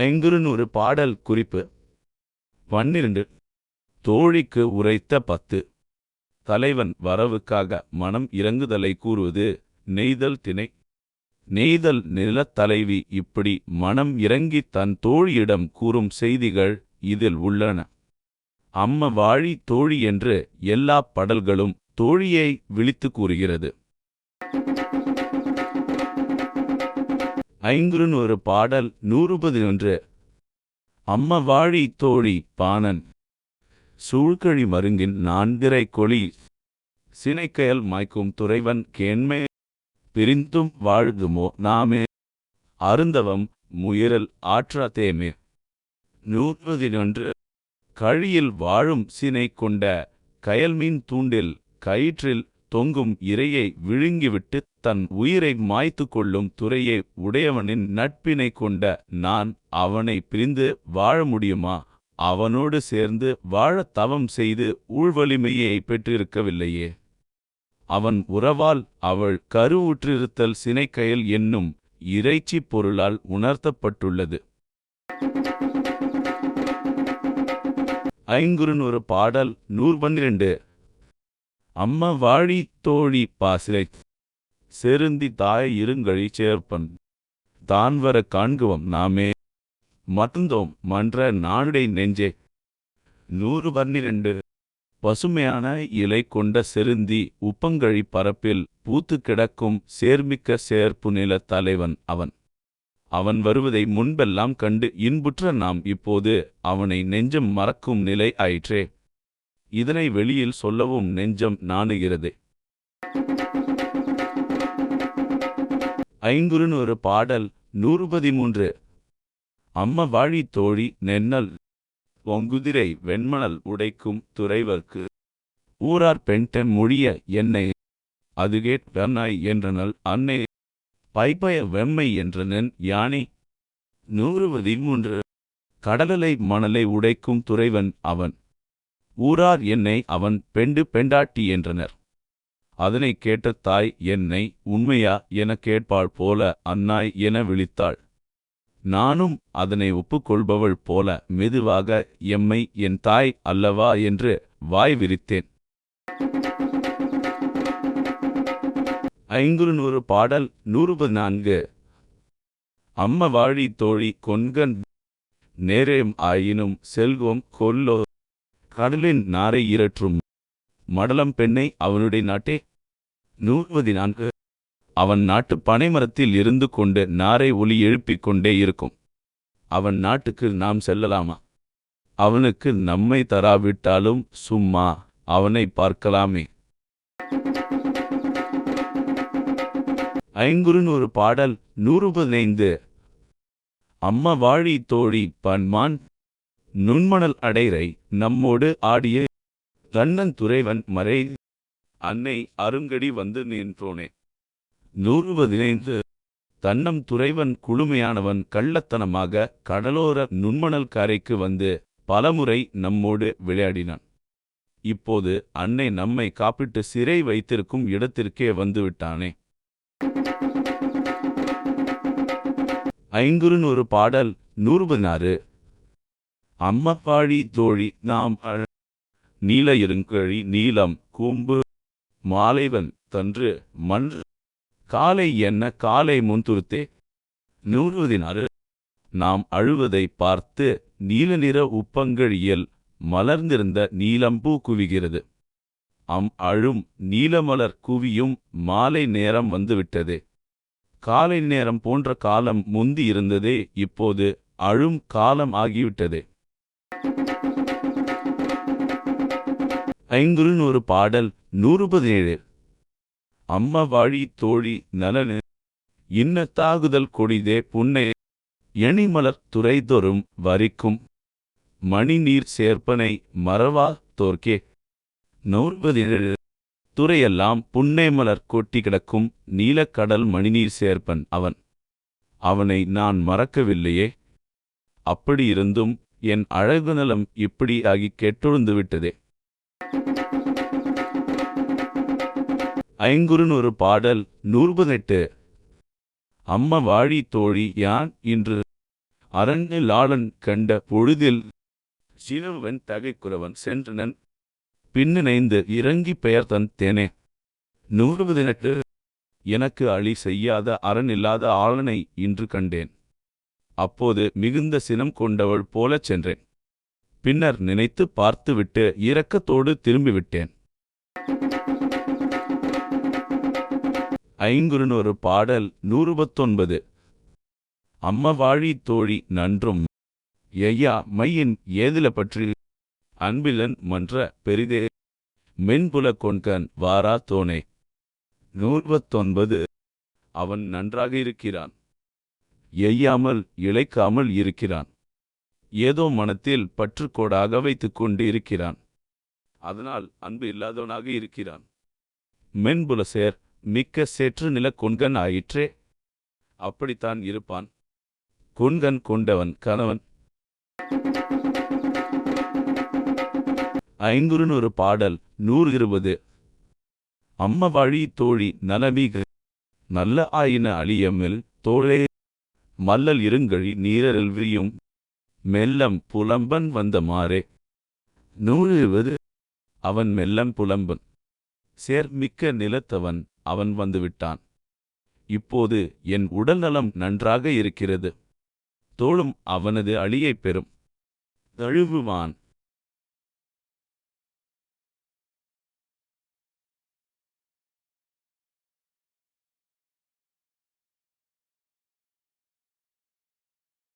ஐங்குறுநூறு பாடல் குறிப்பு. பன்னிரண்டு. தோழிக்கு உரைத்த பத்து. தலைவன் வரவுக்காக மனம் இறங்குதலை கூறுவது நெய்தல் திணை. நெய்தல் நிலத் தலைவி இப்படி மனம் இறங்கி தன் தோழியிடம் கூறும் செய்திகள் இதில் உள்ளன. அம்ம வாழி தோழி என்று எல்லாப் படல்களும் தோழியை விழித்து கூறுகிறது. ஐங்குறுநூறு பாடல் நூறு பதினொன்று. அம்ம வாழி தோழி பாணன். சூழ்கழி மருங்கின் நான்கிரை கொளி. சினைக்கயல் மாய்க்கும் துறைவன் கேண்மே. பிரிந்தும் வாழ்குமோ நாமே. அருந்தவம் முயரல் ஆற்றா தேமே. நூற்பதினொன்று கழியில் வாழும் சினை கொண்ட. கயல்மீன் தூண்டில் கயிற்றில் தொங்கும் இரையை விழுங்கிவிட்டு தன் உயிரை மாய்த்து கொள்ளும் துறையே உடையவனின் நட்பினை கொண்ட நான் அவனை பிரிந்து வாழ முடியுமா? அவனோடு சேர்ந்து வாழத் தவம் செய்து ஊழ்வலிமையை பெற்றிருக்கவில்லையே. அவன் உறவால் அவள் கருவுற்றிருத்தல் சினைக்கயல் என்னும் இறைச்சிப் பொருளால் உணர்த்தப்பட்டுள்ளது. ஐங்குறுநூறு பாடல் நூறு பன்னிரண்டு அம்ம வாழி தோழி பாசிலை செருந்தி தாய் இருங்கழி சேர்ப்பன். தான் வர காண்குவம் நாமே. மறந்தோம் மன்ற நாடை நெஞ்சே. நூறு பன்னிரண்டு. பசுமையான இலை கொண்ட செருந்தி உப்பங்கழி பரப்பில் பூத்து கிடக்கும் சேர்மிக்க சேர்ப்பு நில தலைவன் அவன். அவன் வருவதை முன்பெல்லாம் கண்டு இன்புற்ற நாம் இப்போது அவனை நெஞ்சம் மறக்கும் நிலை ஆயிற்றே. இதனை வெளியில் சொல்லவும் நெஞ்சம் நாணுகிறது. ஐங்குறுநூறு பாடல் நூறு பதிமூன்று அம்ம வாழி தோழி நென்னல் ஒங்குதிரை வெண்மணல் உடைக்கும் துறைவர்க்கு. ஊரார் பெண்டன் மொழிய என்னை அதுகேட் வெண்ணாய் என்றனல் அன்னை. பைப்பய வெம்மை என்றனன் யானை நூறு பதிமூன்று கடலலை மணலை உடைக்கும் துறைவன் அவன். ஊரார் என்னை அவன் பெண்டு பெண்டாட்டி என்றனர். அதனைக் கேட்ட தாய் என்னை உண்மையா? என கேட்பாள் போல அன்னாய் என விழித்தாள். நானும் அதனை ஒப்புக்கொள்பவள் போல மெதுவாக எம்மை என் தாய் அல்லவா? என்று வாய் விரித்தேன். ஐங்குறுநூறு பாடல் நூறு பதினான்கு அம்ம வாழி தோழி கொன்கன் நேரேம் ஆயினும் செல்வம் கொல்லோ கடலின் நாரை இரற்றும். மடலம் பெண்ணை அவனுடைய நாட்டே. நூறு நான்கு அவன் நாட்டு பனைமரத்தில் இருந்து கொண்டு நாரை ஒலி எழுப்பிக் கொண்டே இருக்கும். அவன் நாட்டுக்கு நாம் செல்லலாமா? அவனுக்கு நம்மை தராவிட்டாலும் சும்மா அவனை பார்க்கலாமே. ஐங்குறுநூறு பாடல் நூறு பதினைந்து அம்மா வாழி தோழி பன்மான் நுண்மணல் அடைரை நம்மோடு ஆடிய கண்ணன் துறைவன் மறை அன்னை அருங்கடி வந்து நின்றோனே. நூறு பதினைந்து தன்னம் துறைவன் குளுமையானவன் கள்ளத்தனமாக கடலோர நுண்மணல் கரைக்கு வந்து பலமுறை நம்மோடு விளையாடினான். இப்போது அன்னை நம்மை காப்பிட்டு சிறை வைத்திருக்கும் இடத்திற்கே வந்துவிட்டானே. ஐங்குறுநூறு பாடல் நூறுபதினாறு அம்மப்பாழி தோழி நாம் அழ நீல இருங்கழி நீலம் கூம்பு மாலைவன் தன்று மண் காலை என்ன காலை முன்துருத்தே நூறுதினாறு நாம் அழுவதை பார்த்து நீல நிற உப்பங்கழியில் மலர்ந்திருந்த நீலம்பூ குவிகிறது. அம் அழும் நீலமலர் குவியும் மாலை நேரம் வந்துவிட்டதே. காலை நேரம் போன்ற காலம் முந்தி இருந்ததே இப்போது அழும் காலம் ஆகிவிட்டதே. ஐங்குறுநூறு பாடல் நூறு பதினேழு அம்ம வாழி தோழி நலனு இன்ன தாகுதல் கொடிதே புன்னை எணிமலர் துறைதொறும் வரிக்கும் மணிநீர் சேர்ப்பனை மறவா தோர்க்கே நூறு பதினேழு துறையெல்லாம் புன்னேமலர் கொட்டி கிடக்கும் நீலக்கடல் மணிநீர் சேர்ப்பன் அவன். அவனை நான் மறக்கவில்லையே. அப்படியிருந்தும் என் அழகு நலம் இப்படி ஆகி கெட்டொழுந்து விட்டதே ஐங்குறுநூறு பாடல் நூறுபதெட்டு அம்ம வாழி தோழி யான் இன்று? அரண்யலாளன் கண்ட பொழுதில் சினவன் தகைக்குறவன் சென்றனன். பின்னிணைந்து இறங்கி பெயர் தன். தேனே நூறுவதினெட்டு எனக்கு அழி செய்யாத அறனில்லாத ஆளனை இன்று கண்டேன். அப்போது மிகுந்த சினம் கொண்டவள் போலச் சென்றேன். பின்னர் நினைத்து பார்த்துவிட்டு இரக்கத்தோடு திரும்பிவிட்டேன். ஐங்குறுநூறு பாடல் நூறுபத்தொன்பது. அம்மவாழி தோழி நன்றும். ஐயா மையின் ஏதில பற்றி. அன்பிலன் மன்ற பெரிதே. மென்புல கொண்கன் வாரா தோனே. நூறுபத்தொன்பது. அவன் நன்றாக இருக்கிறான். எய்யாமல் இழைக்காமல் இருக்கிறான். ஏதோ மனத்தில் பற்றுக்கோடாக வைத்துக் கொண்டு இருக்கிறான் அதனால் அன்பு இல்லாதவனாக இருக்கிறான். மென்புலசேர் மிக்க சேற்று நில கொண்கன் ஆயிற்றே. அப்படித்தான் இருப்பான். கொண்கன் கொண்டவன் கணவன். ஐங்குறுநூறு பாடல் நூறு இருபது அம்ம வழி தோழி நலமிக. நல்ல ஆயின அழியமில் தோழே. மல்லல் இருங்கழி நீரல் விரியும். மெல்லம் புலம்பன் வந்த மாறே நூறு அவன் மெல்லம் புலம்பன். சேர் மிக்க நிலத்தவன் அவன் வந்துவிட்டான். இப்போது என் உடல்நலம் நன்றாக இருக்கிறது. தோளும் அவனது அழியைப் பெறும். தழுவுவான்.